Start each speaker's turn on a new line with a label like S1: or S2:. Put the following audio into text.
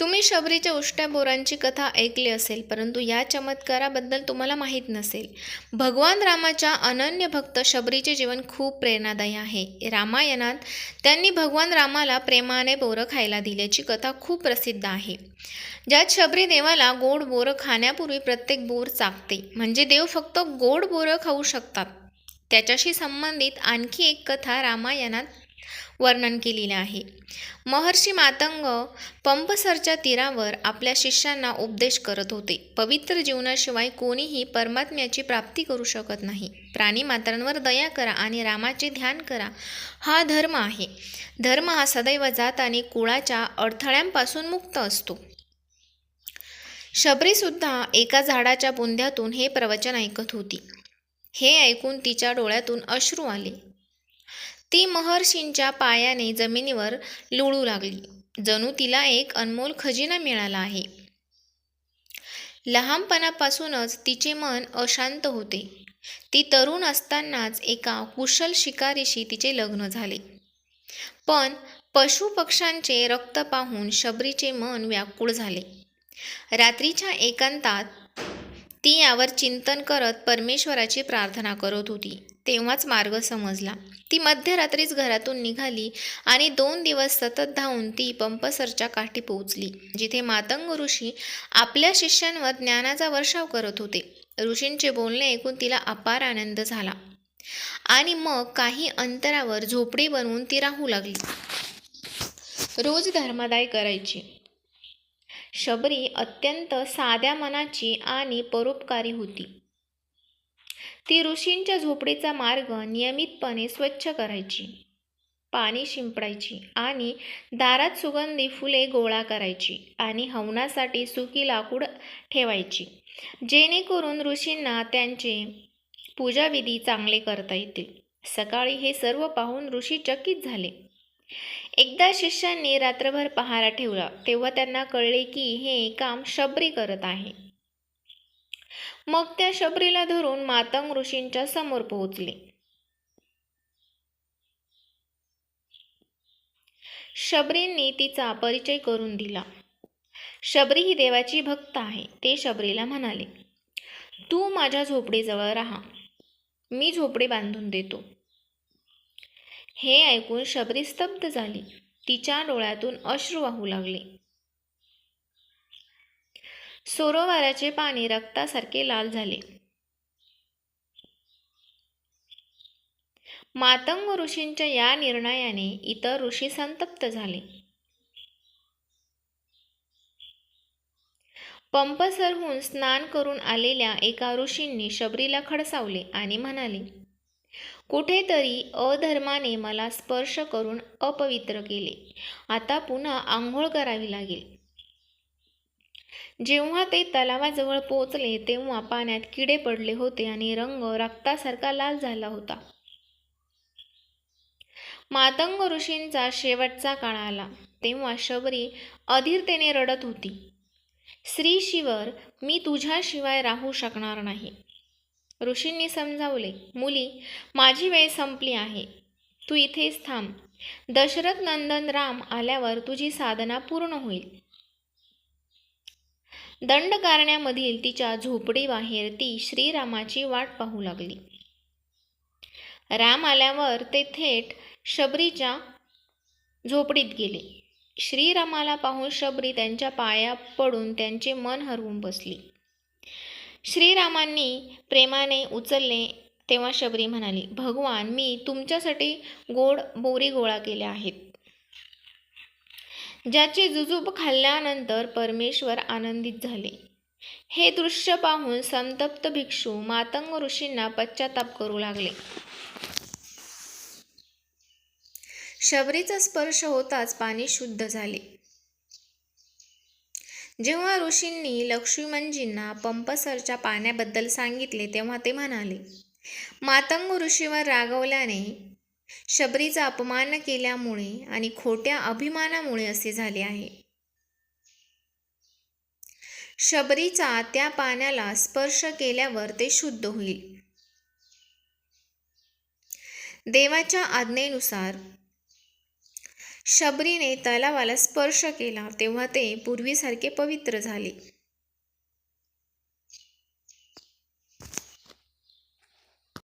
S1: तुम्ही शबरीच्या उष्ट्या बोरांची कथा ऐकली असेल परंतु या चमत्काराबद्दल तुम्हाला माहीत नसेल. भगवान रामाच्या अनन्य भक्त शबरीचे जीवन खूप प्रेरणादायी आहे. रामायणात त्यांनी भगवान रामाला प्रेमाने बोरं खायला दिल्याची कथा खूप प्रसिद्ध आहे. ज्यात शबरी देवाला गोड बोरं खाण्यापूर्वी प्रत्येक बोर चाकते. म्हणजे देव फक्त गोड बोरं खाऊ शकतात. त्याच्याशी संबंधित आणखी एक कथा रामायणात वर्णन केलेले आहे. महर्षी मातंग पंपसरच्या तीरावर आपल्या शिष्यांना उपदेश करत होते. पवित्र जीवनाशिवाय कोणीही परमात्म्याची प्राप्ती करू शकत नाही. प्राणी मात्रांवर दया करा आणि रामाचे ध्यान करा. हा धर्म आहे. धर्म हा सदैव जात आणि कुळाच्या अडथळ्यांपासून मुक्त असतो. शबरीसुद्धा एका झाडाच्या बुंद्यातून हे प्रवचन ऐकत होती. हे ऐकून तिच्या डोळ्यातून अश्रू आले. ती महर्षींच्या पायाने जमिनीवर लोळू लागली. जणू तिला एक अनमोल खजिना मिळाला आहे. लहानपणापासूनच तिचे मन अशांत होते. ती तरुण असतानाच एका कुशल शिकारीशी तिचे लग्न झाले. पण पशुपक्ष्यांचे रक्त पाहून शबरीचे मन व्याकुळ झाले. रात्रीच्या एकांतात ती यावर चिंतन करत परमेश्वराची प्रार्थना करत होती. तेव्हाच मार्ग समजला. ती मध्यरात्रीच घरातून निघाली आणि दोन दिवस सतत धावून ती पंपसरच्या काठी पोहोचली जिथे मातंग ऋषी आपल्या शिष्यांवर ज्ञानाचा वर्षाव करत होते. ऋषींचे बोलणे ऐकून तिला अपार आनंद झाला आणि मग काही अंतरावर झोपडी बनवून ती राहू लागली. रोज धर्मादाय करायची. शबरी अत्यंत साध्या मनाची आणि परोपकारी होती. ती ऋषींच्या झोपडीचा मार्ग नियमितपणे स्वच्छ करायची पाणी शिंपडायची आणि दारात सुगंधी फुले गोळा करायची आणि हवनासाठी सुकी लाकूड ठेवायची जेणेकरून ऋषींना त्यांचे पूजाविधी चांगले करता येतील. सकाळी हे सर्व पाहून ऋषी चकित झाले. एकदा शिष्यांनी रात्रभर पहारा ठेवला तेव्हा त्यांना कळले की हे काम शबरी करत आहे. मग त्या शबरीला धरून मातंग ऋषींच्या समोर पोहोचले. शबरींनी तिचा परिचय करून दिला. शबरी ही देवाची भक्त आहे ते शबरीला म्हणाले तू माझ्या झोपडीजवळ राहा. मी झोपडी बांधून देतो. हे ऐकून शबरी स्तब्ध झाली. तिच्या डोळ्यातून अश्रू वाहू लागले. सरोवराचे पाणी रक्तासारखे लाल झाले. मातंग ऋषींच्या या निर्णयाने इतर ऋषी संतप्त झाले. पंपसरहून स्नान करून आलेल्या एका ऋषींनी शबरीला खडसावले आणि म्हणाले कुठेतरी अधर्माने मला स्पर्श करून अपवित्र केले. आता पुन्हा आंघोळ करावी लागेल. जेव्हा ते तलावाजवळ पोचले तेव्हा पाण्यात किडे पडले होते आणि रंग रक्तासारखा लाल झाला होता. मातंग ऋषींचा शेवटचा काळ आला. तेव्हा शबरी अधीरतेने रडत होती. श्री शिवर मी तुझ्याशिवाय राहू शकणार नाही. ऋषींनी समजावले मुली माझी वेळ संपली आहे. तू इथेच थांब. दशरथ नंदन राम आल्यावर तुझी साधना पूर्ण होईल. दंडकारण्यामधील तिच्या झोपडीबाहेर ती श्रीरामाची वाट पाहू लागली. राम आल्यावर ते थेट शबरीच्या झोपडीत गेले. श्रीरामाला पाहून शबरी त्यांच्या पाया पडून त्यांचे मन हरवून बसली. श्रीरामांनी प्रेमाने उचलले तेव्हा शबरी म्हणाली भगवान मी तुमच्यासाठी गोड बोरी गोळा केल्या आहेत. ज्याचे जुजूब खाल्ल्यानंतर परमेश्वर आनंदित झाले. हे दृश्य पाहून संतप्त भिक्षू मातंग ऋषींना पश्चाताप करू लागले. शबरीचा स्पर्श होताच पाणी शुद्ध झाले. जेव्हा ऋषींनी लक्ष्मणजींना पंपसरच्या पाण्याबद्दल सांगितले तेव्हा ते म्हणाले मातंग ऋषीवर रागवल्याने शबरीचा अपमान केल्यामुळे आणि खोट्या अभिमानामुळे असे झाले आहे. शबरीचा त्या पाण्याला स्पर्श केल्यावर ते शुद्ध होईल. देवाच्या आज्ञेनुसार शबरीने तलावाला स्पर्श केला तेव्हा ते पूर्वीसारखे पवित्र झाले.